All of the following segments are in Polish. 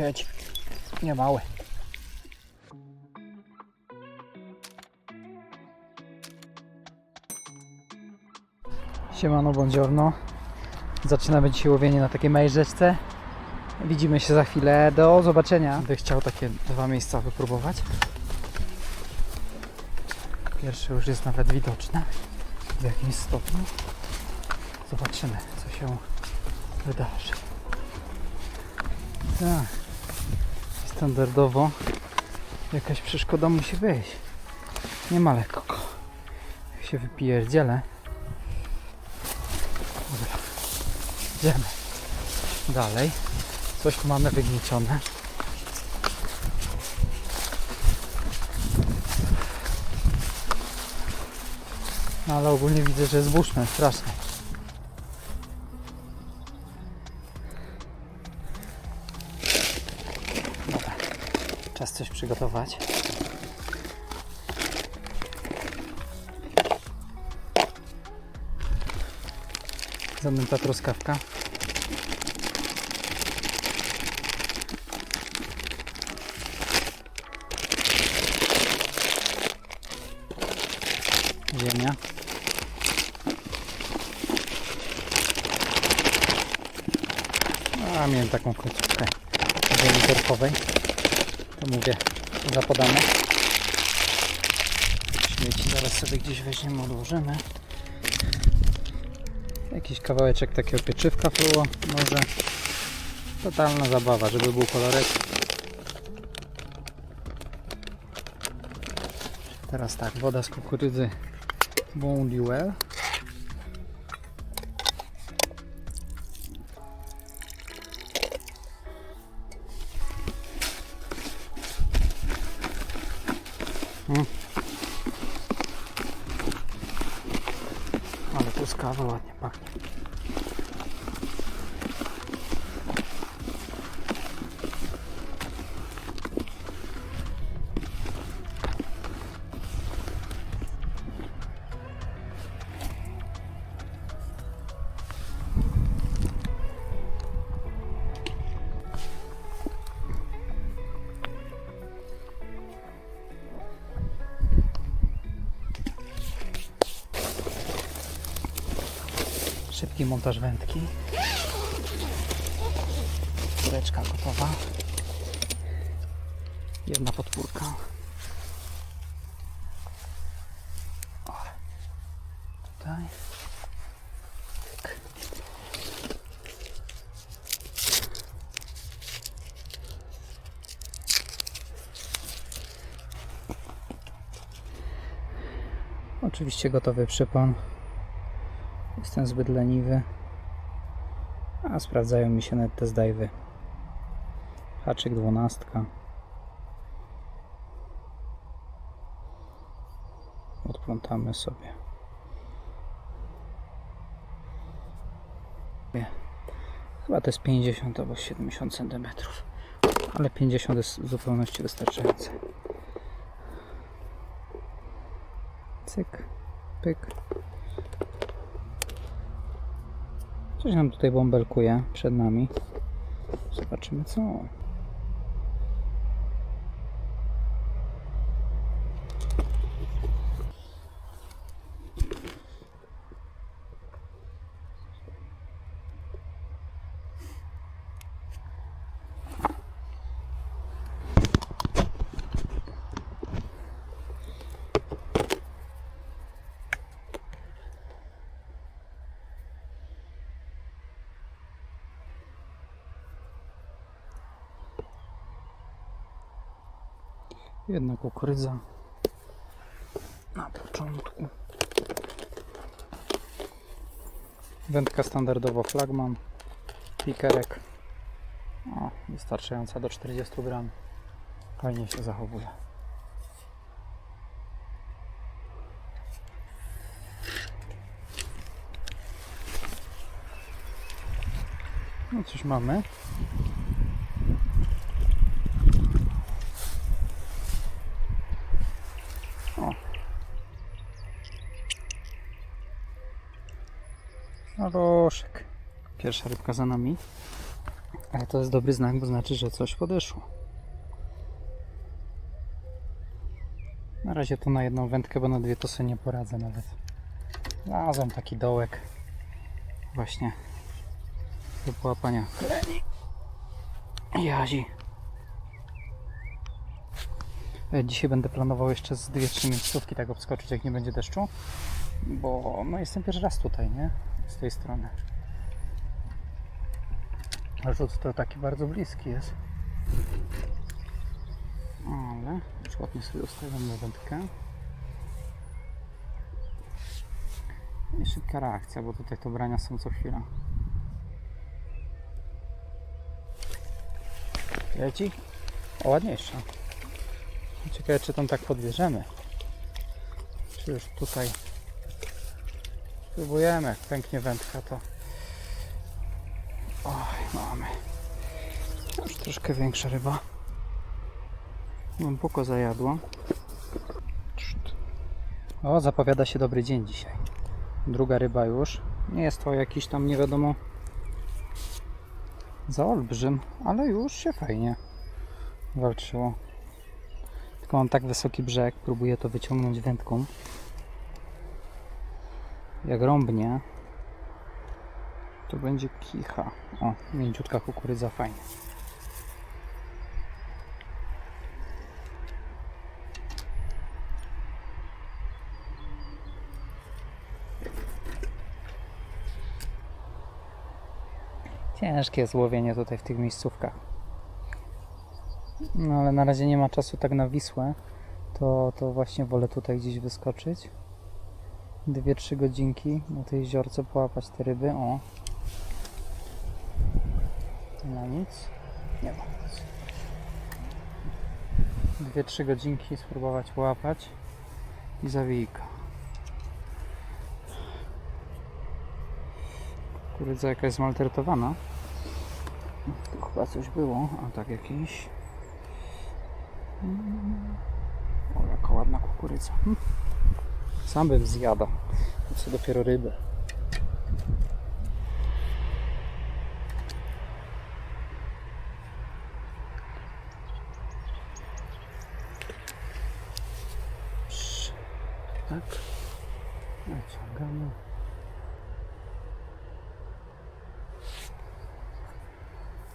sieć. Nie mały. Siemano, buongiorno. Zaczynamy dzisiaj łowienie na takiej małej rzeczce. Widzimy się za chwilę. Do zobaczenia. Będę chciał takie dwa miejsca wypróbować. Pierwsze już jest nawet widoczne w jakimś stopniu. Zobaczymy, co się wydarzy. Tak. Standardowo jakaś przeszkoda musi być. Nie ma lekko. Jak się wypierdzielę. Dobra. Idziemy. Dalej. Coś mamy wygniecione. No ale ogólnie widzę, że jest buszne, strasznie. Przygotować. Zamęta truskawka. Ziemia. A miałem taką końcówkę ziemi torfowej. To mówię, zapodamy. Śmieci zaraz sobie gdzieś weźmiemy, odłożymy. Jakiś kawałeczek takiego pieczywka było, może. Totalna zabawa, żeby był kolorek. Teraz tak, woda z kukurydzy Bon Duel. Mm. Ale truskawa ładnie pachnie. Szybki montaż wędki. Kureczka gotowa. Jedna podpórka. O, tutaj. Oczywiście gotowy przypon. Jestem zbyt leniwy. A sprawdzają mi się net te zdajwy. Haczyk dwunastka. Odplątamy sobie. Chyba to jest 50 albo 70 cm. Ale 50 jest w zupełności wystarczające. Cyk, pyk. Coś nam tutaj bąbelkuje przed nami. Zobaczymy co. Jedna kukurydza na początku. Wędka standardowo flagman, pikerek. O, wystarczająca do 40 gram. Fajnie się zachowuje. No coś mamy. O. Roszek. Pierwsza rybka za nami. Ale to jest dobry znak, bo znaczy, że coś podeszło. Na razie to na jedną wędkę, bo na dwie to sobie nie poradzę nawet. Znalazłem taki dołek. Właśnie. Do połapania kleni. Jazi. E, Dzisiaj będę planował jeszcze z dwie, trzy miejscówki tak obskoczyć, jak nie będzie deszczu. Bo no jestem pierwszy raz tutaj, nie? Z tej strony. Rzut to taki bardzo bliski jest. Ale już ładnie sobie ustawiam na wędkę. I szybka reakcja, bo tutaj to brania są co chwila. Leci? O, ładniejsza. Ciekawe, czy tam tak podbierzemy. Czy już tutaj spróbujemy, jak pęknie wędka, to Oj, mamy. Już troszkę większa ryba. Głęboko zajadła. O, zapowiada się dobry dzień dzisiaj. Druga ryba już. Nie jest to jakiś tam nie wiadomo za olbrzym, ale już się fajnie walczyło. Tylko mam tak wysoki brzeg, próbuję to wyciągnąć wędką. Jak rąbnie, to będzie kicha. O, mięciutka kukurydza, fajnie. Ciężkie jest łowienie tutaj w tych miejscówkach. No ale na razie nie ma czasu tak na Wisłę, to, to właśnie wolę tutaj gdzieś wyskoczyć. Dwie, trzy godzinki na tej jeziorce połapać te ryby. O, ma nic? Nie ma nic. Dwie, trzy godzinki spróbować łapać i zawijka. Kukurydza jakaś zmaltretowana. Tu chyba coś było, a tak jakiś. Mm. O, jaka ładna kukurydza. Sam bym zjadał. Co dopiero rybę. Tak. Naciągamy.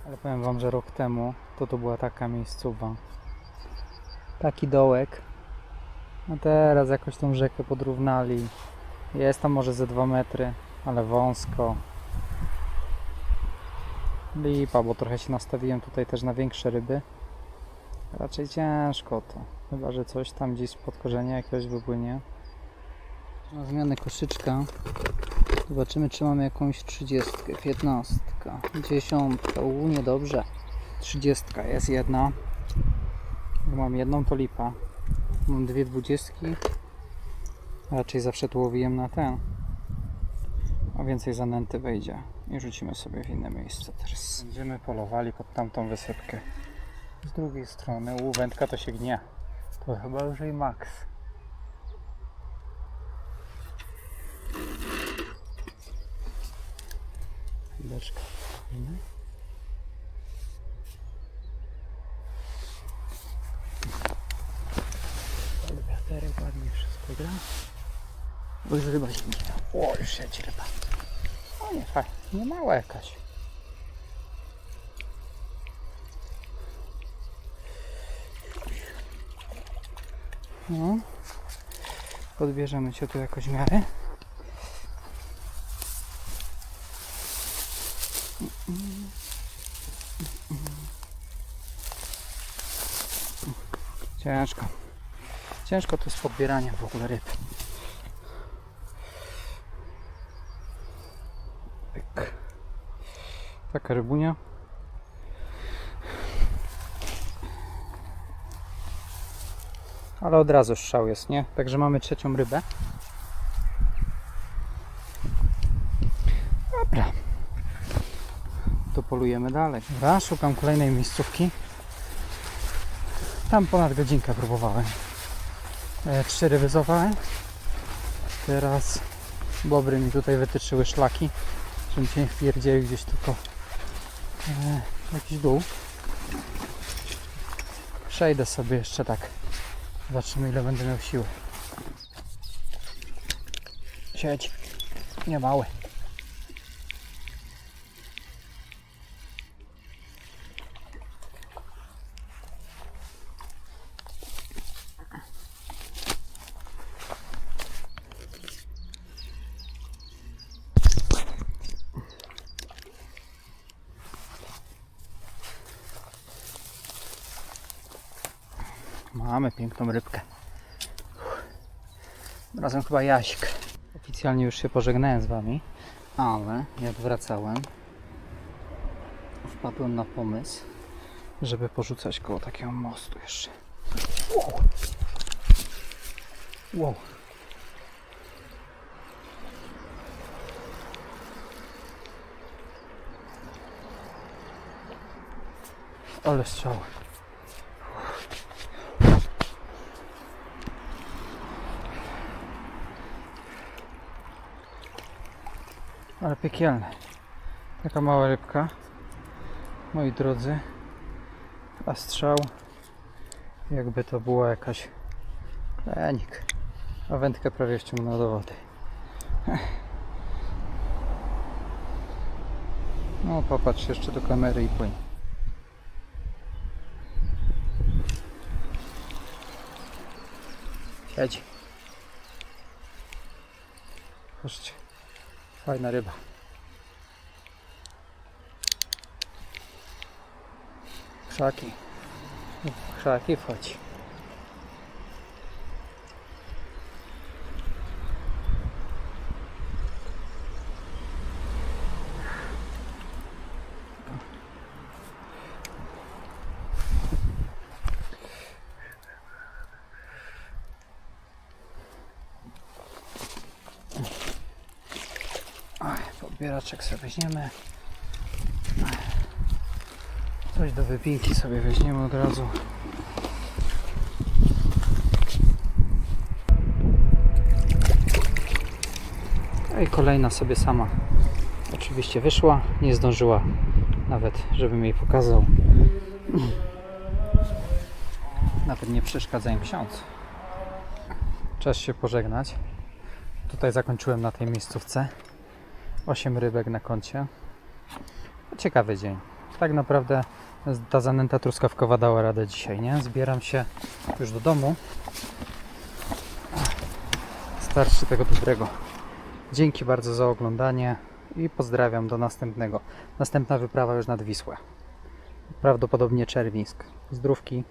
Ale powiem Wam, że rok temu to to była taka miejscowa. Taki dołek. A teraz jakoś tą rzekę podrównali. Jest tam może ze 2 metry, ale wąsko. Lipa, bo trochę się nastawiłem tutaj też na większe ryby. Raczej ciężko to. Chyba, że coś tam gdzieś spod korzenia jakiegoś wypłynie. Na zmianę koszyczka. Zobaczymy, czy mamy jakąś 30, 15, 10. U, niedobrze. 30 jest jedna. Mam jedną, to lipa. Mam dwie dwudziestki. Raczej zawsze tu łowiłem na ten. A więcej zanęty wejdzie. I rzucimy sobie w inne miejsce teraz. Będziemy polowali pod tamtą wysypkę. Z drugiej strony u wędka to się gnie. To chyba już i max. Chwileczkę. Ładnie wszystko gra. Bo już ryba się nie O, już siedzi ryba. O nie, fajnie. Nie mała jakaś. No. Podbierzemy cię tu jakoś w miarę. Ciężko. Ciężko to jest podbieranie w ogóle ryb. Pyk. Taka rybunia. Ale od razu strzał jest, nie? Także mamy trzecią rybę. Dobra. To polujemy dalej. Dobra, szukam kolejnej miejscówki. Tam ponad godzinkę próbowałem. E, trzy ryby złapałem. Teraz bobry mi tutaj wytyczyły szlaki, żebym się nie wpierdzieli gdzieś tylko e, jakiś dół. Przejdę sobie jeszcze tak. Zobaczymy ile będę miał siły. Siedź. Nie mały. Mamy piękną rybkę. Razem chyba Jasik. Oficjalnie już się pożegnałem z Wami, ale jak wracałem, wpadłem na pomysł, żeby porzucać koło takiego mostu jeszcze. Wow! Wow! Ale strzał. Ale piekielne. Taka mała rybka. Moi drodzy. A strzał. Jakby to była jakaś klenik. A wędkę prawie wciągnął do wody. No popatrz jeszcze do kamery i płyń. Siedzi. Patrzcie. Fajna ryba. Krzaki. Krzaki wchodzi. Oj, podbieraczek sobie weźmiemy. Coś do wypinki sobie weźmiemy od razu. No i kolejna sobie sama oczywiście wyszła. Nie zdążyła nawet, żebym jej pokazał. Nawet nie przeszkadza im ksiądz. Czas się pożegnać. Tutaj zakończyłem na tej miejscówce. 8 rybek na koncie. Ciekawy dzień. Tak naprawdę ta zanęta truskawkowa dała radę dzisiaj, nie? Zbieram się już do domu. Starszy tego dobrego. Dzięki bardzo za oglądanie i pozdrawiam do następnego. Następna wyprawa już nad Wisłę. Prawdopodobnie Czerwińsk. Zdrówki.